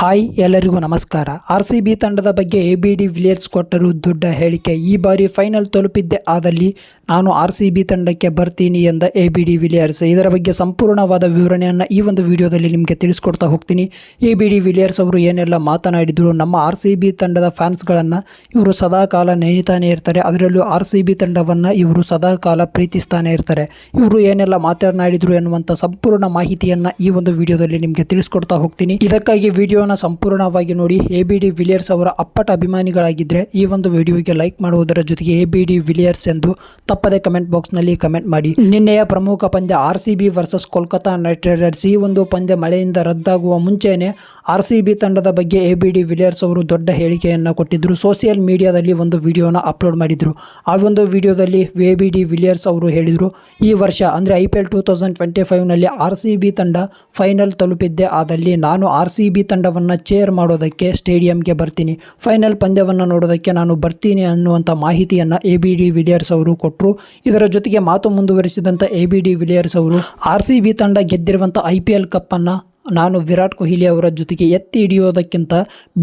Hi, ಎಲ್ಲರಿಗೂ ನಮಸ್ಕಾರ. R C B ತಂಡದ ಬಗ್ಗೆ ಎ ಬಿ ಡಿ ವಿಲಿಯರ್ಸ್ ಕೊಟ್ಟರು ದೊಡ್ಡ ಹೇಳಿಕೆ. ಈ ಬಾರಿ ಫೈನಲ್ ತಲುಪಿದ್ದೆ ಆದಲ್ಲಿ ನಾನು ಆರ್ ಸಿ ಬಿ ತಂಡಕ್ಕೆ ಬರ್ತೀನಿ ಎಂದ ಎ ಬಿ ಡಿ ವಿಲಿಯರ್ಸ್. ಇದರ ಬಗ್ಗೆ ಸಂಪೂರ್ಣವಾದ ವಿವರಣೆಯನ್ನು ಈ ಒಂದು ವಿಡಿಯೋದಲ್ಲಿ ನಿಮಗೆ ತಿಳಿಸ್ಕೊಡ್ತಾ ಹೋಗ್ತೀನಿ. ಎ ಬಿ ಡಿ ವಿಲಿಯರ್ಸ್ ಅವರು ಏನೆಲ್ಲ ಮಾತನಾಡಿದರು, ನಮ್ಮ ಆರ್ ಸಿ ಬಿ ತಂಡದ ಫ್ಯಾನ್ಸ್ಗಳನ್ನು ಇವರು ಸದಾ ಕಾಲ ನೆನೀತಾನೆ ಇರ್ತಾರೆ. ಅದರಲ್ಲೂ ಆರ್ ಸಿ ಬಿ ತಂಡವನ್ನು ಇವರು ಸದಾ ಕಾಲ ಪ್ರೀತಿಸ್ತಾನೆ ಇರ್ತಾರೆ. ಇವರು ಏನೆಲ್ಲ ಮಾತನಾಡಿದರು ಎನ್ನುವಂಥ ಸಂಪೂರ್ಣ ಮಾಹಿತಿಯನ್ನು ಈ ಒಂದು ವಿಡಿಯೋದಲ್ಲಿ ನಿಮಗೆ ತಿಳಿಸ್ಕೊಡ್ತಾ ಹೋಗ್ತೀನಿ. ಇದಕ್ಕಾಗಿ ವಿಡಿಯೋನ ಸಂಪೂರ್ಣವಾಗಿ ನೋಡಿ ಎ ಬಿ ಡಿ ವಿಲಿಯರ್ಸ್ ಅವರ ಅಪ್ಪಟ ಅಭಿಮಾನಿಗಳಾಗಿದ್ದರೆ ಈ ಒಂದು ವಿಡಿಯೋಗೆ ಲೈಕ್ ಮಾಡುವುದರ ಜೊತೆಗೆ ಎ ಬಿ ಡಿ ವಿಲಿಯರ್ಸ್ ಎಂದು ತಪ್ಪದೆ ಕಮೆಂಟ್ ಬಾಕ್ಸ್ನಲ್ಲಿ ಕಮೆಂಟ್ ಮಾಡಿ. ನಿನ್ನೆಯ ಪ್ರಮುಖ ಪಂದ್ಯ R C B versus Kolkata Knight Riders ಈ ಒಂದು ಪಂದ್ಯ ಮಳೆಯಿಂದ ರದ್ದಾಗುವ ಮುಂಚೆಯೇ ಆರ್ ಸಿ ಬಿ ತಂಡದ ಬಗ್ಗೆ ಎ ಬಿ ಡಿ ವಿಲಿಯರ್ಸ್ ಅವರು ದೊಡ್ಡ ಹೇಳಿಕೆಯನ್ನು ಕೊಟ್ಟಿದ್ದರು ಸೋಷಿಯಲ್ ಮೀಡಿಯಾದಲ್ಲಿ ಒಂದು ವಿಡಿಯೋನ ಅಪ್ಲೋಡ್ ಮಾಡಿದರು. ಆ ಒಂದು ವಿಡಿಯೋದಲ್ಲಿ ಎ ಬಿ ಡಿ ವಿಲಿಯರ್ಸ್ ಅವರು ಹೇಳಿದರು, ಈ ವರ್ಷ ಅಂದರೆ I P L two thousand twenty ಫೈವ್ನಲ್ಲಿ R C B ತಂಡ ಫೈನಲ್ ತಲುಪಿದ್ದೆ ಆದಲ್ಲಿ ನಾನು ಆರ್ ಸಿ ಬಿ ತಂಡವನ್ನು ಚೇರ್ ಮಾಡೋದಕ್ಕೆ ಸ್ಟೇಡಿಯಂಗೆ ಬರ್ತೀನಿ. ಫೈನಲ್ ಪಂದ್ಯವನ್ನು ನೋಡೋದಕ್ಕೆ ನಾನು ಬರ್ತೀನಿ ಅನ್ನುವಂಥ ಮಾಹಿತಿಯನ್ನು ಎ ಬಿ ಡಿ ವಿಲಿಯರ್ಸ್ ಅವರು ಕೊಟ್ಟರು ಇದರ ಜೊತೆಗೆ ಮಾತು ಮುಂದುವರಿಸಿದಂಥ ಎ ಬಿ ಡಿ ವಿಲಿಯರ್ಸ್ ಅವರು ಆರ್ ಸಿ ಬಿ ತಂಡ ಗೆದ್ದಿರುವಂಥ ಐ ಪಿ ಎಲ್ ಕಪ್ಪನ್ನು ನಾನು ವಿರಾಟ್ ಕೊಹ್ಲಿ ಅವರ ಜೊತೆಗೆ ಎತ್ತಿ ಹಿಡಿಯೋದಕ್ಕಿಂತ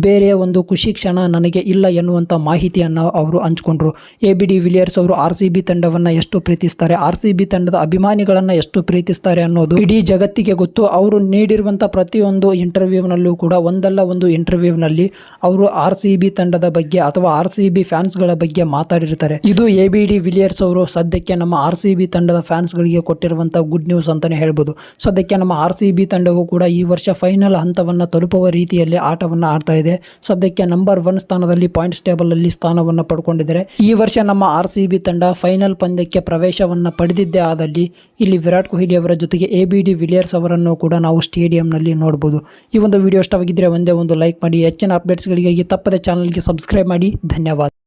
ಬೇರೆ ಒಂದು ಖುಷಿ ಕ್ಷಣ ನನಗೆ ಇಲ್ಲ ಎನ್ನುವಂಥ ಮಾಹಿತಿಯನ್ನು ಅವರು ಹಂಚ್ಕೊಂಡ್ರು. ಎ ಬಿ ಡಿ ವಿಲಿಯರ್ಸ್ ಅವರು ಆರ್ ಸಿ ಬಿ ತಂಡವನ್ನು ಎಷ್ಟು ಪ್ರೀತಿಸ್ತಾರೆ, ಆರ್ ಸಿ ಬಿ ತಂಡದ ಅಭಿಮಾನಿಗಳನ್ನು ಎಷ್ಟು ಪ್ರೀತಿಸ್ತಾರೆ ಅನ್ನೋದು ಇಡೀ ಜಗತ್ತಿಗೆ ಗೊತ್ತು. ಅವರು ನೀಡಿರುವಂಥ ಪ್ರತಿಯೊಂದು ಇಂಟರ್ವ್ಯೂನಲ್ಲೂ ಕೂಡ, ಒಂದಲ್ಲ ಒಂದು ಇಂಟರ್ವ್ಯೂನಲ್ಲಿ ಅವರು ಆರ್ ಸಿ ಬಿ ತಂಡದ ಬಗ್ಗೆ ಅಥವಾ ಆರ್ ಸಿ ಬಿ ಫ್ಯಾನ್ಸ್ಗಳ ಬಗ್ಗೆ ಮಾತಾಡಿರ್ತಾರೆ. ಇದು ಎ ಬಿ ಡಿ ವಿಲಿಯರ್ಸ್ ಅವರು ಸದ್ಯಕ್ಕೆ ನಮ್ಮ ಆರ್ ಸಿ ಬಿ ತಂಡದ ಫ್ಯಾನ್ಸ್ಗಳಿಗೆ ಕೊಟ್ಟಿರುವಂಥ ಗುಡ್ ನ್ಯೂಸ್ ಅಂತಲೇ ಹೇಳ್ಬೋದು. ಸದ್ಯಕ್ಕೆ ನಮ್ಮ ಆರ್ ಸಿ ಬಿ ತಂಡವು ಕೂಡ ಈ ವರ್ಷ ಫೈನಲ್ ಹಂತವನ್ನು ತಲುಪುವ ರೀತಿಯಲ್ಲಿ ಆಟವನ್ನು ಆಡ್ತಾ ಇದೆ. ಸದ್ಯಕ್ಕೆ ನಂಬರ್ ಒನ್ ಸ್ಥಾನದಲ್ಲಿ ಪಾಯಿಂಟ್ಸ್ ಟೇಬಲ್ ಅಲ್ಲಿ ಸ್ಥಾನವನ್ನು ಪಡ್ಕೊಂಡಿದ್ದಾರೆ. ಈ ವರ್ಷ ನಮ್ಮ ಆರ್ ತಂಡ ಫೈನಲ್ ಪಂದ್ಯಕ್ಕೆ ಪ್ರವೇಶವನ್ನು ಪಡೆದಿದ್ದೇ ಆದಲ್ಲಿ ಇಲ್ಲಿ ವಿರಾಟ್ ಕೊಹ್ಲಿ ಅವರ ಜೊತೆಗೆ ಎ ಬಿ ಡಿ ವಿಲಿಯರ್ಸ್ ಅವರನ್ನು ಕೂಡ ನಾವು ಸ್ಟೇಡಿಯಂನಲ್ಲಿ ನೋಡಬಹುದು ಈ ಒಂದು ವಿಡಿಯೋ ಇಷ್ಟವಾಗಿದ್ದರೆ ಒಂದೇ ಒಂದು ಲೈಕ್ ಮಾಡಿ, ಹೆಚ್ಚಿನ ಅಪ್ಡೇಟ್ಸ್ಗಳಿಗಾಗಿ ತಪ್ಪದೆ ಚಾನಲ್ಗೆ ಸಬ್ಸ್ಕ್ರೈಬ್ ಮಾಡಿ. ಧನ್ಯವಾದ.